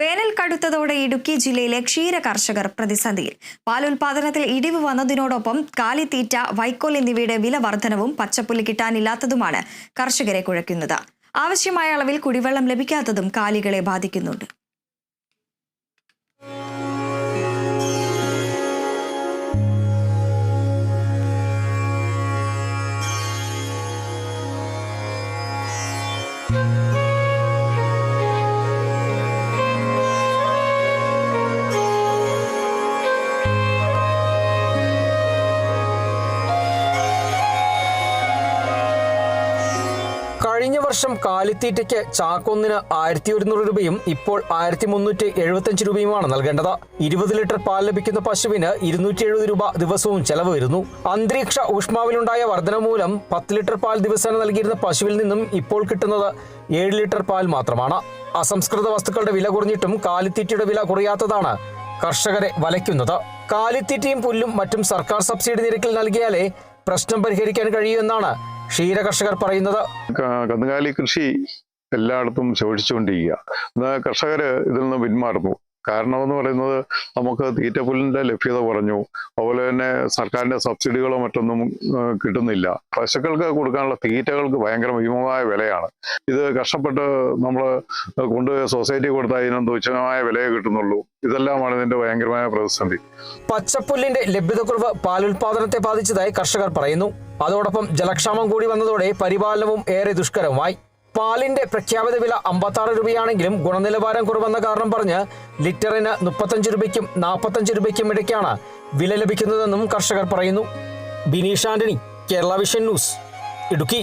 വേനൽ കടുത്തതോടെ ഇടുക്കി ജില്ലയിലെ ക്ഷീര കർഷകർ പ്രതിസന്ധിയിൽ. പാലുൽപാദനത്തിൽ ഇടിവ് വന്നതിനോടൊപ്പം കാലിത്തീറ്റ വൈക്കോൽ എന്നിവയുടെ വില വർധനവും പച്ചപ്പുല്ല് കിട്ടാനില്ലാത്തതുമാണ് കർഷകരെ കുഴയ്ക്കുന്നത്. ആവശ്യമായ അളവിൽ കുടിവെള്ളം ലഭിക്കാത്തതും കാലികളെ ബാധിക്കുന്നുണ്ട്. കഴിഞ്ഞ വർഷം കാലിത്തീറ്റയ്ക്ക് ചാക്കൊന്നിന് ആയിരത്തി ഒരുന്നൂറ് രൂപയും ഇപ്പോൾ ആയിരത്തി മുന്നൂറ്റി എഴുപത്തഞ്ച് രൂപയുമാണ് നൽകേണ്ടത്. ഇരുപത് ലിറ്റർ പാൽ ലഭിക്കുന്ന പശുവിന് ഇരുന്നൂറ്റി എഴുപത് രൂപ ദിവസവും ചെലവ് വരുന്നു. അന്തരീക്ഷ ഊഷ്മാവിലുണ്ടായ വർധന മൂലം പത്ത് ലിറ്റർ പാൽ ദിവസേന നൽകിയിരുന്ന പശുവിൽ നിന്നും ഇപ്പോൾ കിട്ടുന്നത് ഏഴ് ലിറ്റർ പാൽ മാത്രമാണ്. അസംസ്കൃത വസ്തുക്കളുടെ വില കുറഞ്ഞിട്ടും കാലിത്തീറ്റയുടെ വില കുറയാത്തതാണ് കർഷകരെ വലയ്ക്കുന്നത്. കാലിത്തീറ്റയും പുല്ലും മറ്റും സർക്കാർ സബ്സിഡി നിരക്കിൽ നൽകിയാലേ പ്രശ്നം പരിഹരിക്കാൻ കഴിയൂ എന്നാണ് ക്ഷീര കർഷകർ പറയുന്നത് കന്നുകാലി കൃഷി എല്ലായിടത്തും ശോഷിച്ചുകൊണ്ടിരിക്കുക. കർഷകർ കർഷകര് ഇതിൽ നിന്ന് പിന്മാറുന്നു. കാരണം എന്ന് പറയുന്നത് നമുക്ക് തീറ്റപ്പുല്ലിന്റെ ലഭ്യത കുറഞ്ഞു. അതുപോലെ തന്നെ സർക്കാരിന്റെ സബ്സിഡികളോ മറ്റൊന്നും കിട്ടുന്നില്ല. പശുക്കൾക്ക് കൊടുക്കാനുള്ള തീറ്റകൾക്ക് ഭയങ്കര ഭീമമായ വിലയാണ്. ഇത് കഷ്ടപ്പെട്ട് നമ്മൾ കൊണ്ടുപോയി സൊസൈറ്റി കൊടുത്താൽ ഇതിനും തുച്ഛമായ വിലയെ കിട്ടുന്നുള്ളൂ. ഇതെല്ലാമാണ് ഇതിന്റെ ഭയങ്കരമായ പ്രതിസന്ധി. പച്ചപ്പുല്ലിന്റെ ലഭ്യതക്കുറവ് പാലുൽപാദനത്തെ ബാധിച്ചതായി കർഷകർ പറയുന്നു. അതോടൊപ്പം ജലക്ഷാമം കൂടി വന്നതോടെ പരിപാലനവും ഏറെ ദുഷ്കരമായി പാലിന്റെ പ്രഖ്യാപിത വില അമ്പത്താറ് രൂപയാണെങ്കിലും ഗുണനിലവാരം കുറവെന്ന കാരണം പറഞ്ഞ് ലിറ്ററിന് മുപ്പത്തഞ്ച് രൂപയ്ക്കും നാൽപ്പത്തഞ്ച് രൂപയ്ക്കും ഇടയ്ക്കാണ് വില ലഭിക്കുന്നതെന്നും കർഷകർ പറയുന്നു. Bineesh Antony Kerala vision news Idukki.